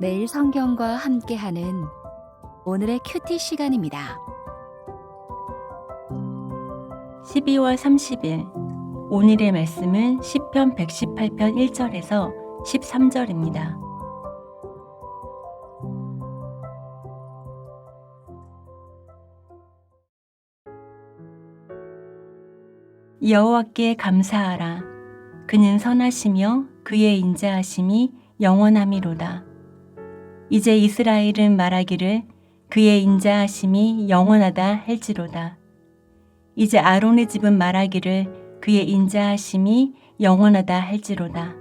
매일 성경과 함께하는 오늘의 큐티 시간입니다. 12월 30일 오늘의 말씀은 시편 118편 1절에서 13절입니다. 여호와께 감사하라 그는 선하시며 그의 인자하심이 영원함이로다. 이제 이스라엘은 말하기를 그의 인자하심이 영원하다 할지로다. 이제 아론의 집은 말하기를 그의 인자하심이 영원하다 할지로다.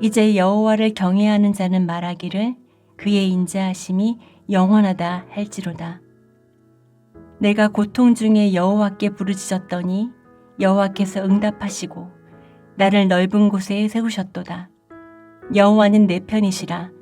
이제 여호와를 경외하는 자는 말하기를 그의 인자하심이 영원하다 할지로다. 내가 고통 중에 여호와께 부르짖었더니 여호와께서 응답하시고 나를 넓은 곳에 세우셨도다. 여호와는 내 편이시라.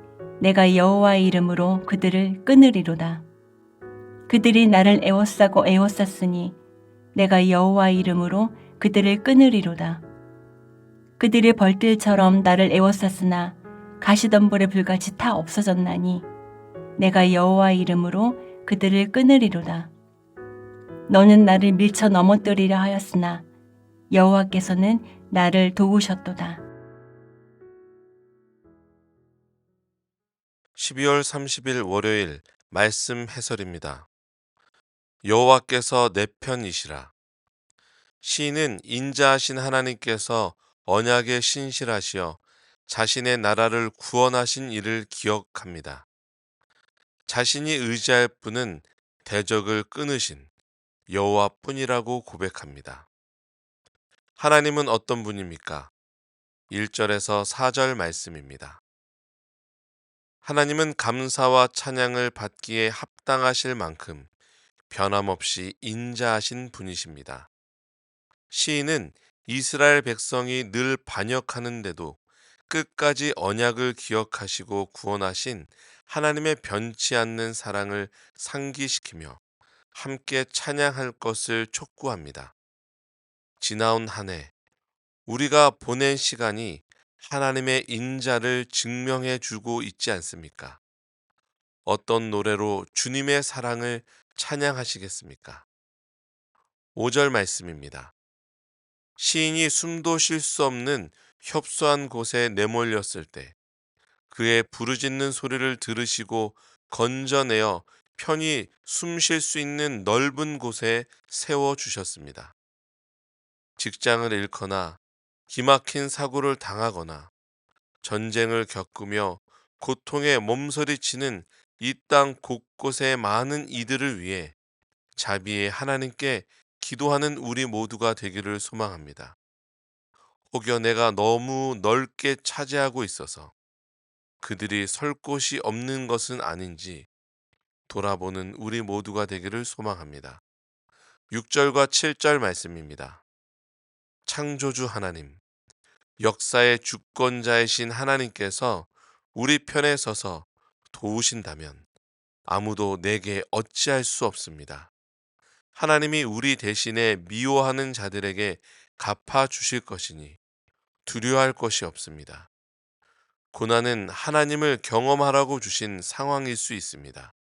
내가 여호와의 이름으로 그들을 끊으리로다. 그들이 나를 애워싸고 애워쌌으니 내가 여호와의 이름으로 그들을 끊으리로다. 그들이 벌들처럼 나를 애워쌌으나 가시덤불에 불같이 타 없어졌나니 내가 여호와의 이름으로 그들을 끊으리로다. 너는 나를 밀쳐 넘어뜨리려 하였으나 여호와께서는 나를 도우셨도다. 12월 30일 월요일 말씀 해설입니다. 여호와께서 내 편이시라. 시인은 인자하신 하나님께서 언약에 신실하시어 자신의 나라를 구원하신 일을 기억합니다. 자신이 의지할 분은 대적을 끊으신 여호와뿐이라고 고백합니다. 하나님은 어떤 분입니까? 1절에서 4절 말씀입니다. 하나님은 감사와 찬양을 받기에 합당하실 만큼 변함없이 인자하신 분이십니다. 시인은 이스라엘 백성이 늘 반역하는데도 끝까지 언약을 기억하시고 구원하신 하나님의 변치 않는 사랑을 상기시키며 함께 찬양할 것을 촉구합니다. 지나온 한 해, 우리가 보낸 시간이 하나님의 인자를 증명해 주고 있지 않습니까? 어떤 노래로 주님의 사랑을 찬양하시겠습니까? 5절 말씀입니다. 시인이 숨도 쉴 수 없는 협소한 곳에 내몰렸을 때 그의 부르짖는 소리를 들으시고 건져내어 편히 숨 쉴 수 있는 넓은 곳에 세워 주셨습니다. 직장을 잃거나 기막힌 사고를 당하거나 전쟁을 겪으며 고통에 몸서리치는 이 땅 곳곳의 많은 이들을 위해 자비의 하나님께 기도하는 우리 모두가 되기를 소망합니다. 혹여 내가 너무 넓게 차지하고 있어서 그들이 설 곳이 없는 것은 아닌지 돌아보는 우리 모두가 되기를 소망합니다. 6절과 7절 말씀입니다. 창조주 하나님, 역사의 주권자이신 하나님께서 우리 편에 서서 도우신다면 아무도 내게 어찌할 수 없습니다. 하나님이 우리 대신에 미워하는 자들에게 갚아 주실 것이니 두려워할 것이 없습니다. 고난은 하나님을 경험하라고 주신 상황일 수 있습니다.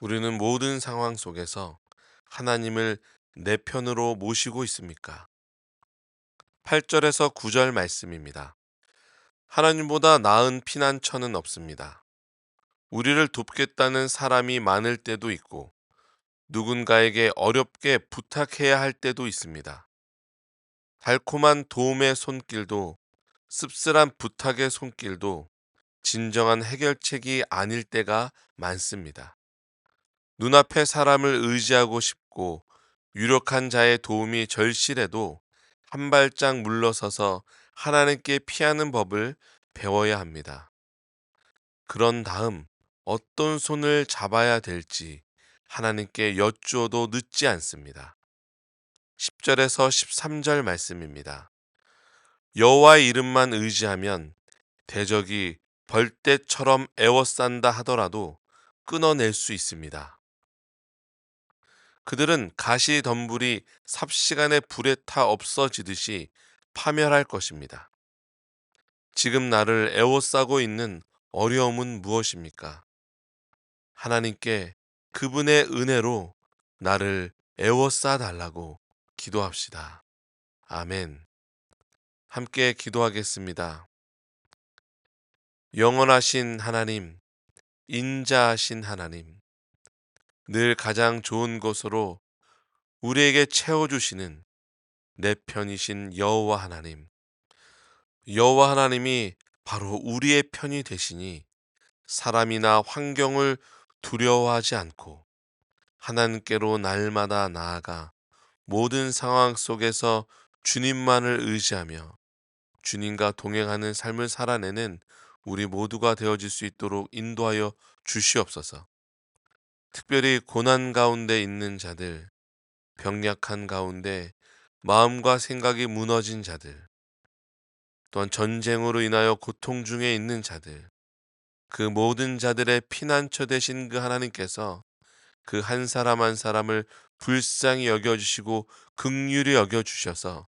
우리는 모든 상황 속에서 하나님을 내 편으로 모시고 있습니까? 8절에서 9절 말씀입니다. 하나님보다 나은 피난처는 없습니다. 우리를 돕겠다는 사람이 많을 때도 있고 누군가에게 어렵게 부탁해야 할 때도 있습니다. 달콤한 도움의 손길도 씁쓸한 부탁의 손길도 진정한 해결책이 아닐 때가 많습니다. 눈앞의 사람을 의지하고 싶고 유력한 자의 도움이 절실해도 한 발짝 물러서서 하나님께 피하는 법을 배워야 합니다. 그런 다음 어떤 손을 잡아야 될지 하나님께 여쭈어도 늦지 않습니다. 10절에서 13절 말씀입니다. 여호와의 이름만 의지하면 대적이 벌떼처럼 애워싼다 하더라도 끊어낼 수 있습니다. 그들은 가시 덤불이 삽시간에 불에 타 없어지듯이 파멸할 것입니다. 지금 나를 애워싸고 있는 어려움은 무엇입니까? 하나님께 그분의 은혜로 나를 애워싸 달라고 기도합시다. 아멘. 함께 기도하겠습니다. 영원하신 하나님, 인자하신 하나님, 늘 가장 좋은 것으로 우리에게 채워주시는 내 편이신 여호와 하나님. 여호와 하나님이 바로 우리의 편이 되시니 사람이나 환경을 두려워하지 않고 하나님께로 날마다 나아가 모든 상황 속에서 주님만을 의지하며 주님과 동행하는 삶을 살아내는 우리 모두가 되어질 수 있도록 인도하여 주시옵소서. 특별히 고난 가운데 있는 자들, 병약한 가운데 마음과 생각이 무너진 자들, 또한 전쟁으로 인하여 고통 중에 있는 자들, 그 모든 자들의 피난처 되신 그 하나님께서 그 한 사람 한 사람을 불쌍히 여겨주시고 극률히 여겨주셔서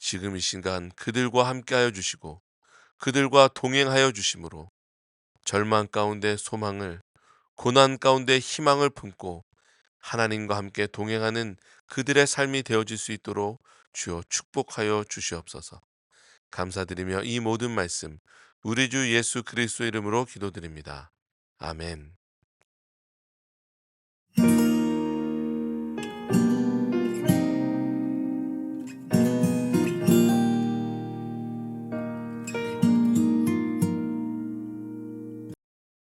지금 이 순간 그들과 함께하여 주시고 그들과 동행하여 주심으로 절망 가운데 소망을 고난 가운데 희망을 품고 하나님과 함께 동행하는 그들의 삶이 되어질 수 있도록 주여 축복하여 주시옵소서. 감사드리며 이 모든 말씀 우리 주 예수 그리스도 이름으로 기도드립니다. 아멘.